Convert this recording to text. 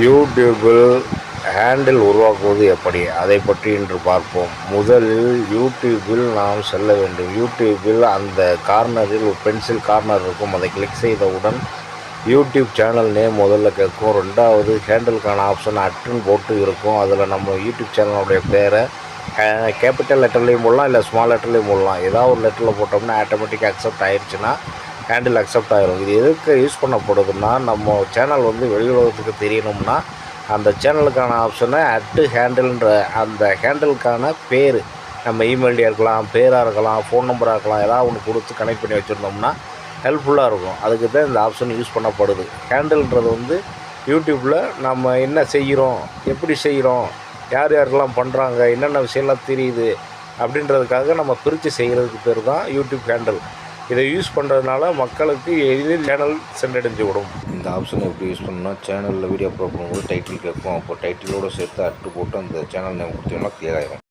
யூடியூபில் ஹேண்டில் உருவாக்குவது எப்படி? அதை பற்றி இன்று பார்ப்போம். முதலில் யூடியூபில் நாம் செல்ல வேண்டும். யூடியூபில் அந்த கார்னரில் ஒரு பென்சில் கார்னர் இருக்கும். அதை கிளிக் செய்தவுடன் யூடியூப் சேனல் நேம் முதல்ல கேட்கும். ரெண்டாவது ஹேண்டிலுக்கான ஆப்ஷன் அட்டுன்னு போட்டு இருக்கும். அதில் நம்ம யூடியூப் சேனலுடைய பேரை கேபிட்டல் லெட்டர்லேயும் போடலாம் இல்லை ஸ்மால் லெட்டர்லேயும் போடலாம். ஏதாவது ஒரு லெட்டரில் போட்டோம்னா ஆட்டோமேட்டிக்காக அக்செப்ட் ஆயிடுச்சுன்னா ஹேண்டில் அக்செப்ட் ஆகிரும் இது எதுக்கு யூஸ் பண்ணப்படுதுன்னா நம்ம சேனல் வந்து வெளி உலகத்துக்கு தெரியணும்னா அந்த சேனலுக்கான ஆப்ஷனை அட்டு ஹேண்டில்ன்ற அந்த ஹேண்டிலுக்கான பேர். நம்ம இமெயில் இருக்கலாம் பேராக இருக்கலாம் ஃபோன் நம்பராக இருக்கலாம் ஏதாவது ஒன்று கொடுத்து கனெக்ட் பண்ணி வச்சுருந்தோம்னா ஹெல்ப்ஃபுல்லாக இருக்கும். அதுக்கு தான் இந்த ஆப்ஷன் யூஸ் பண்ணப்படுது. ஹேண்டில்ன்றது வந்து யூடியூப்பில் நம்ம என்ன செய்கிறோம் எப்படி செய்கிறோம் யார் யாரெல்லாம் பண்ணுறாங்க என்னென்ன விஷயம்லாம் தெரியுது அப்படின்றதுக்காக நம்ம பிரித்து செய்கிறதுக்கு பேர் தான் யூடியூப் ஹேண்டில் இதை யூஸ் பண்ணுறதுனால மக்களுக்கு எளிதில் சேனல் சென்றடைஞ்சு விடும் இந்த ஆப்ஷனை எப்படி யூஸ் பண்ணால் சேனலில் வீடியோ அப்லோட் பண்ணும்போது டைட்டில் கேட்கும் அப்போ டைட்டிலோடு சேர்த்து அட்டு போட்டு அந்த சேனல் நேம் கொடுத்தீங்கன்னா கிளியர் ஆகிடும்